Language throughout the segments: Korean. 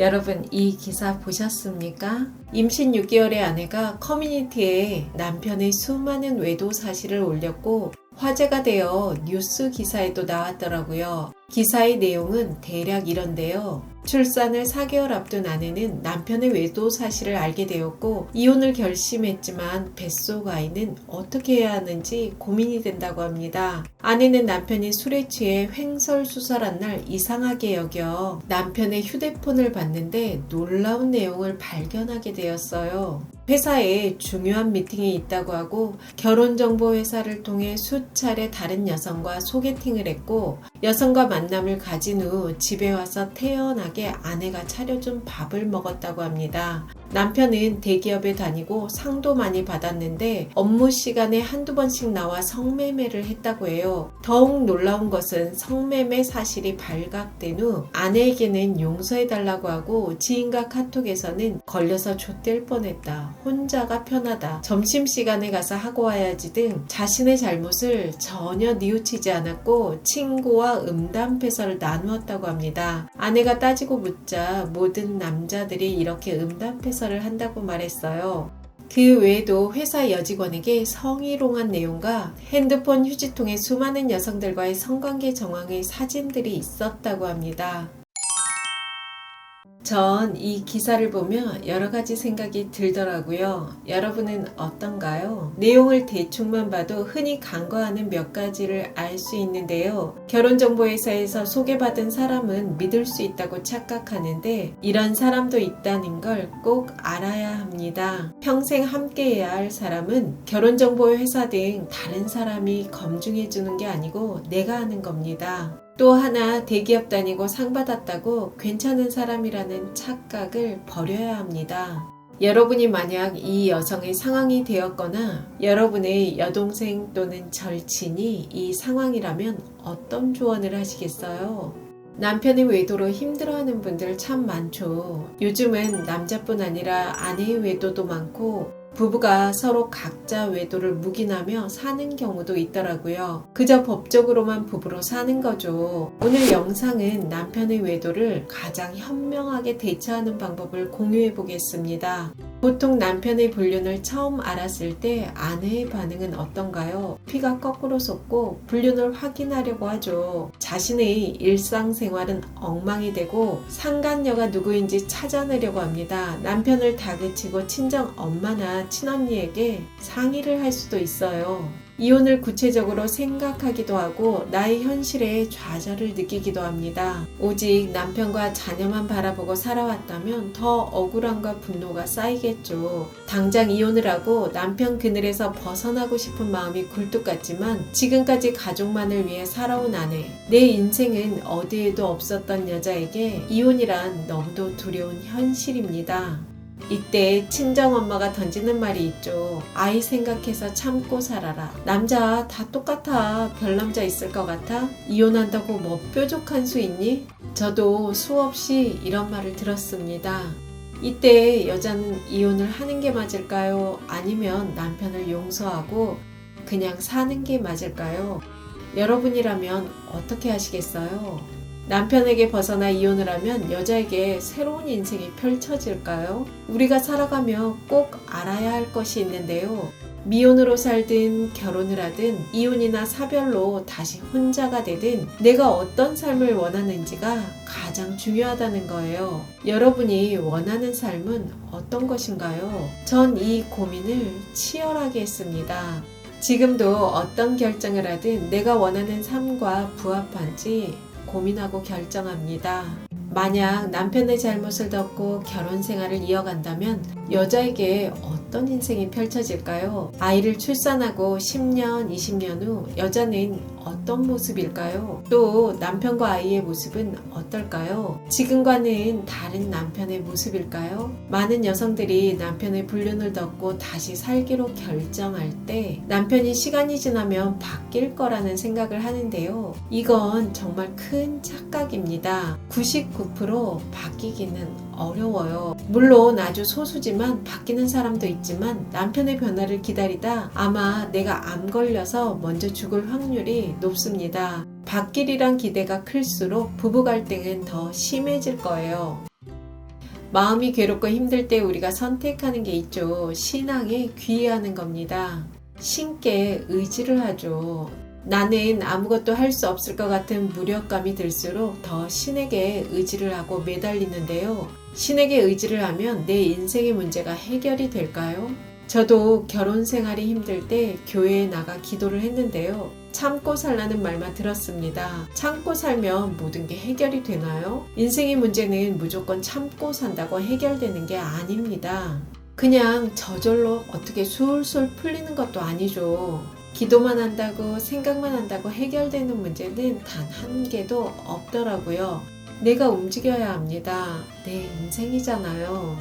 여러분 이 기사 보셨습니까? 임신 6개월의 아내가 커뮤니티에 남편의 수많은 외도 사실을 올렸고 화제가 되어 뉴스 기사에도 나왔더라고요. 기사의 내용은 대략 이런데요. 출산을 4개월 앞둔 아내는 남편의 외도 사실을 알게 되었고 이혼을 결심했지만 뱃속 아이는 어떻게 해야 하는지 고민이 된다고 합니다. 아내는 남편이 술에 취해 횡설수설한 날 이상하게 여겨 남편의 휴대폰을 봤는데 놀라운 내용을 발견하게 되었어요. 회사에 중요한 미팅이 있다고 하고 결혼정보회사를 통해 수차례 다른 여성과 소개팅을 했고 여성과 만남을 가진 후 집에 와서 태연하게 아내가 차려준 밥을 먹었다고 합니다. 남편은 대기업에 다니고 상도 많이 받았는데 업무 시간에 한두 번씩 나와 성매매를 했다고 해요. 더욱 놀라운 것은 성매매 사실이 발각된 후 아내에게는 용서해달라고 하고 지인과 카톡에서는 걸려서 좆될 뻔했다. 혼자가 편하다. 점심시간에 가서 하고 와야지 등 자신의 잘못을 전혀 뉘우치지 않았고 친구와 음담패설을 나누었다고 합니다. 아내가 따지고 묻자 모든 남자들이 이렇게 음담패설 을 한다고 말했어요. 그 외에도 회사 여직원에게 성희롱한 내용과 핸드폰 휴지통에 수많은 여성들과의 성관계 정황의 사진들이 있었다고 합니다. 전 이 기사를 보며 여러 가지 생각이 들더라고요. 여러분은 어떤가요? 내용을 대충만 봐도 흔히 간과하는 몇 가지를 알 수 있는데요. 결혼정보회사에서 소개받은 사람은 믿을 수 있다고 착각하는데 이런 사람도 있다는 걸 꼭 알아야 합니다. 평생 함께해야 할 사람은 결혼정보회사 등 다른 사람이 검증해 주는 게 아니고 내가 하는 겁니다. 또 하나 대기업 다니고 상 받았다고 괜찮은 사람이라는 착각을 버려야 합니다. 여러분이 만약 이 여성의 상황이 되었거나 여러분의 여동생 또는 절친이 이 상황이라면 어떤 조언을 하시겠어요? 남편의 외도로 힘들어하는 분들 참 많죠. 요즘은 남자뿐 아니라 아내의 외도도 많고 부부가 서로 각자 외도를 묵인하며 사는 경우도 있더라고요. 그저 법적으로만 부부로 사는 거죠. 오늘 영상은 남편의 외도를 가장 현명하게 대처하는 방법을 공유해 보겠습니다. 보통 남편의 불륜을 처음 알았을 때 아내의 반응은 어떤가요? 피가 거꾸로 솟고 불륜을 확인하려고 하죠. 자신의 일상생활은 엉망이 되고 상간녀가 누구인지 찾아내려고 합니다. 남편을 다그치고 친정 엄마나 친언니에게 상의를 할 수도 있어요. 이혼을 구체적으로 생각하기도 하고 나의 현실에 좌절을 느끼기도 합니다. 오직 남편과 자녀만 바라보고 살아왔다면 더 억울함과 분노가 쌓이겠죠. 당장 이혼을 하고 남편 그늘에서 벗어나고 싶은 마음이 굴뚝 같지만 지금까지 가족만을 위해 살아온 아내. 내 인생은 어디에도 없었던 여자에게 이혼이란 너무도 두려운 현실입니다. 이때 친정엄마가 던지는 말이 있죠. 아이 생각해서 참고 살아라. 남자 다 똑같아. 별 남자 있을 것 같아? 이혼한다고 뭐 뾰족한 수 있니? 저도 수없이 이런 말을 들었습니다. 이때 여자는 이혼을 하는 게 맞을까요? 아니면 남편을 용서하고 그냥 사는 게 맞을까요? 여러분이라면 어떻게 하시겠어요? 남편에게 벗어나 이혼을 하면 여자에게 새로운 인생이 펼쳐질까요? 우리가 살아가며 꼭 알아야 할 것이 있는데요. 미혼으로 살든 결혼을 하든 이혼이나 사별로 다시 혼자가 되든 내가 어떤 삶을 원하는지가 가장 중요하다는 거예요. 여러분이 원하는 삶은 어떤 것인가요? 전 이 고민을 치열하게 했습니다. 지금도 어떤 결정을 하든 내가 원하는 삶과 부합한지 고민하고 결정합니다. 만약 남편의 잘못을 덮고 결혼 생활을 이어간다면 여자에게 어떤 인생이 펼쳐질까요? 아이를 출산하고 10년, 20년 후 여자는 어떤 모습일까요? 또 남편과 아이의 모습은 어떨까요? 지금과는 다른 남편의 모습일까요? 많은 여성들이 남편의 불륜을 덮고 다시 살기로 결정할 때 남편이 시간이 지나면 바뀔 거라는 생각을 하는데요. 이건 정말 큰 착각입니다. 99% 바뀌기는 어려워요. 물론 아주 소수지만 바뀌는 사람도 있지만 남편의 변화를 기다리다 아마 내가 암 걸려서 먼저 죽을 확률이 높습니다. 바뀌리란 기대가 클수록 부부 갈등은 더 심해질 거예요. 마음이 괴롭고 힘들 때 우리가 선택하는 게 있죠. 신앙에 귀의하는 겁니다. 신께 의지를 하죠. 나는 아무것도 할 수 없을 것 같은 무력감이 들수록 더 신에게 의지를 하고 매달리는데요. 신에게 의지를 하면 내 인생의 문제가 해결이 될까요? 저도 결혼 생활이 힘들 때 교회에 나가 기도를 했는데요. 참고 살라는 말만 들었습니다. 참고 살면 모든 게 해결이 되나요? 인생의 문제는 무조건 참고 산다고 해결되는 게 아닙니다. 그냥 저절로 어떻게 술술 풀리는 것도 아니죠. 기도만 한다고 생각만 한다고 해결되는 문제는 단 한 개도 없더라고요. 내가 움직여야 합니다. 내 인생이잖아요.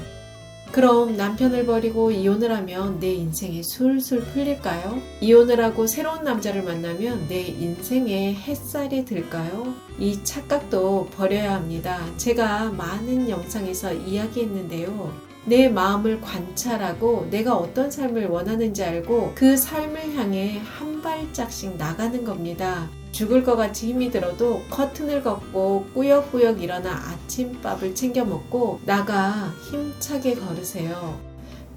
그럼 남편을 버리고 이혼을 하면 내 인생이 술술 풀릴까요? 이혼을 하고 새로운 남자를 만나면 내 인생에 햇살이 들까요? 이 착각도 버려야 합니다. 제가 많은 영상에서 이야기했는데요. 내 마음을 관찰하고 내가 어떤 삶을 원하는지 알고 그 삶을 향해 한 발짝씩 나가는 겁니다. 죽을 것 같이 힘이 들어도 커튼을 걷고 꾸역꾸역 일어나 아침밥을 챙겨 먹고 나가 힘차게 걸으세요.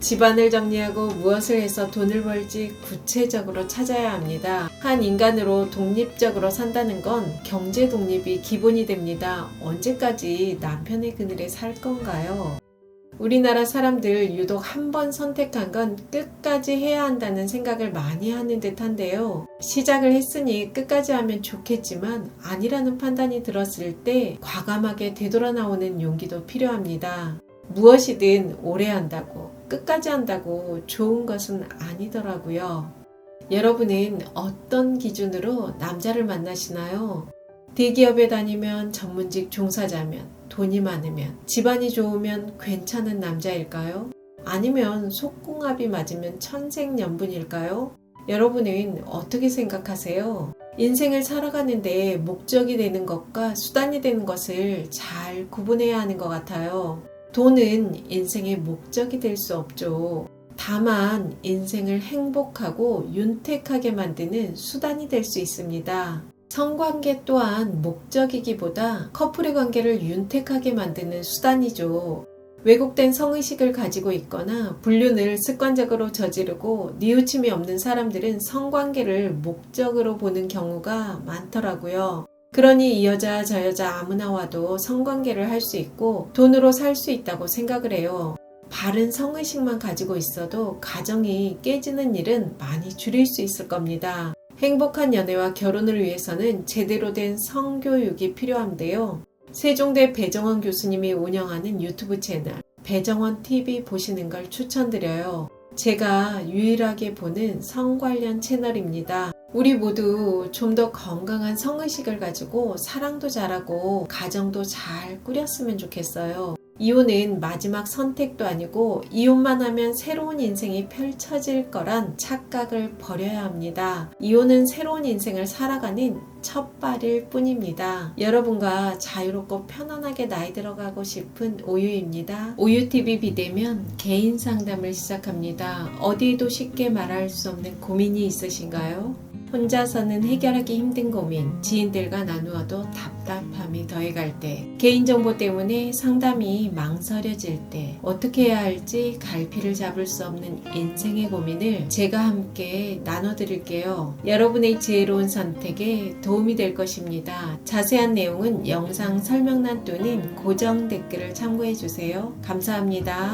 집안을 정리하고 무엇을 해서 돈을 벌지 구체적으로 찾아야 합니다. 한 인간으로 독립적으로 산다는 건 경제 독립이 기본이 됩니다. 언제까지 남편의 그늘에 살 건가요? 우리나라 사람들 유독 한 번 선택한 건 끝까지 해야 한다는 생각을 많이 하는 듯 한데요. 시작을 했으니 끝까지 하면 좋겠지만 아니라는 판단이 들었을 때 과감하게 되돌아 나오는 용기도 필요합니다. 무엇이든 오래 한다고, 끝까지 한다고 좋은 것은 아니더라고요. 여러분은 어떤 기준으로 남자를 만나시나요? 대기업에 다니면 전문직 종사자면 돈이 많으면 집안이 좋으면 괜찮은 남자일까요? 아니면 속궁합이 맞으면 천생연분일까요? 여러분은 어떻게 생각하세요? 인생을 살아가는데 목적이 되는 것과 수단이 되는 것을 잘 구분해야 하는 것 같아요. 돈은 인생의 목적이 될 수 없죠. 다만 인생을 행복하고 윤택하게 만드는 수단이 될 수 있습니다. 성관계 또한 목적이기보다 커플의 관계를 윤택하게 만드는 수단이죠. 왜곡된 성의식을 가지고 있거나 불륜을 습관적으로 저지르고 뉘우침이 없는 사람들은 성관계를 목적으로 보는 경우가 많더라고요. 그러니 이 여자 저 여자 아무나 와도 성관계를 할 수 있고 돈으로 살 수 있다고 생각을 해요. 바른 성의식만 가지고 있어도 가정이 깨지는 일은 많이 줄일 수 있을 겁니다. 행복한 연애와 결혼을 위해서는 제대로 된 성교육이 필요한데요. 세종대 배정원 교수님이 운영하는 유튜브 채널 배정원 TV 보시는 걸 추천드려요. 제가 유일하게 보는 성 관련 채널입니다. 우리 모두 좀 더 건강한 성의식을 가지고 사랑도 잘하고 가정도 잘 꾸렸으면 좋겠어요. 이혼은 마지막 선택도 아니고 이혼만 하면 새로운 인생이 펼쳐질 거란 착각을 버려야 합니다. 이혼은 새로운 인생을 살아가는 첫 발일 뿐입니다. 여러분과 자유롭고 편안하게 나이 들어가고 싶은 오유입니다. 오유TV 비대면 개인 상담을 시작합니다. 어디에도 쉽게 말할 수 없는 고민이 있으신가요? 혼자서는 해결하기 힘든 고민, 지인들과 나누어도 답답함이 더해갈 때, 개인정보 때문에 상담이 망설여질 때, 어떻게 해야 할지 갈피를 잡을 수 없는 인생의 고민을 제가 함께 나눠드릴게요. 여러분의 지혜로운 선택에 도움이 될 것입니다. 자세한 내용은 영상 설명란 또는 고정 댓글을 참고해주세요. 감사합니다.